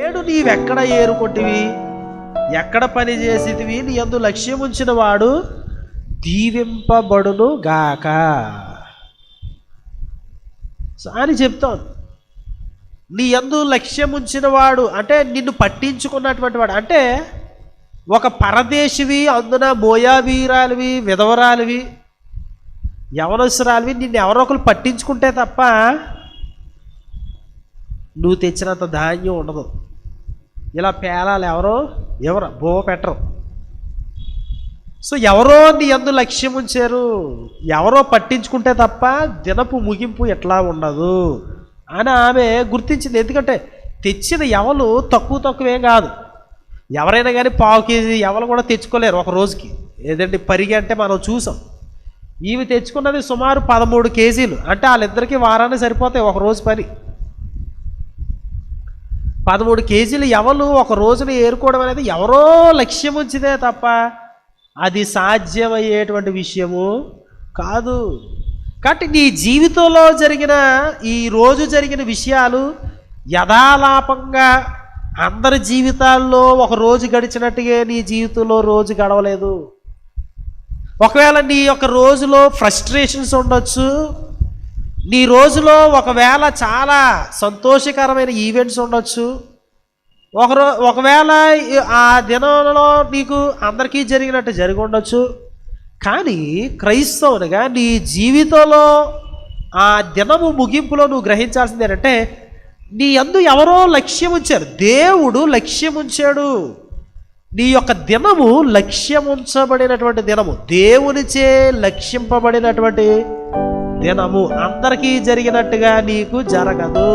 నీవెక్కడ ఏరుకొట్టివి ఎక్కడ పని చేసేదివి నీ అందు లక్ష్యం ఉంచిన వాడు దీవింపబడును గాక. అని చెప్తాను. నీ ఎందు లక్ష్యం ఉంచిన వాడు అంటే నిన్ను పట్టించుకున్నటువంటి వాడు అంటే ఒక పరదేశివి అందున మోయావీరాలివి విధవరాలివి యవనసురాలివి నిన్ను ఎవరో ఒకరు పట్టించుకుంటే తప్ప నువ్వు తెచ్చినంత ధాన్యం ఉండదు. ఇలా పేలాలు ఎవరో? ఎవరు? బో పెట్టరు. సో ఎవరో నీ అందు లక్ష్యం ఉంచారు. ఎవరో పట్టించుకుంటే తప్ప దినపు ముగింపు ఎట్లా ఉండదు అని ఆమె గుర్తించింది. ఎందుకంటే తెచ్చిన ఎవలు తక్కువ తక్కువేం కాదు. ఎవరైనా కానీ పావు కేజీ ఎవరు కూడా తెచ్చుకోలేరు ఒక రోజుకి. ఏదంటే పరిగి అంటే మనం చూసాం. ఇవి తెచ్చుకున్నది సుమారు పదమూడు కేజీలు. అంటే వాళ్ళిద్దరికీ వారాన్ని సరిపోతాయి ఒక రోజు పని పదమూడు కేజీలు ఎవరు ఒక రోజున ఏరుకోవడం అనేది ఎవరో లక్ష్యం ఉంచితే తప్ప అది సాధ్యమయ్యేటువంటి విషయము కాదు. కాబట్టి నీ జీవితంలో జరిగిన ఈ రోజు జరిగిన విషయాలు యథాలాపంగా అందరి జీవితాల్లో ఒక రోజు గడిచినట్టుగా నీ జీవితంలో రోజు గడవలేదు. ఒకవేళ నీ యొక్క రోజులో ఫ్రస్ట్రేషన్స్ ఉండొచ్చు నీ రోజులో ఒకవేళ చాలా సంతోషకరమైన ఈవెంట్స్ ఉండొచ్చు. ఒకరో ఒకవేళ ఆ దినంలో నీకు అందరికీ జరిగినట్టు జరిగి ఉండొచ్చు. కానీ క్రైస్తవునిగా నీ జీవితంలో ఆ దినము ముగింపులో నువ్వు గ్రహించాల్సింది ఏంటంటే నీ అందు ఎవరో లక్ష్యం ఉంచారు దేవుడు లక్ష్యం ఉంచాడు నీ యొక్క దినము లక్ష్యం ఉంచబడినటువంటి దినము. దేవునిచే లక్ష్యింపబడినటువంటి దినము అందరికీ జరిగినట్టుగా నీకు జరగదు.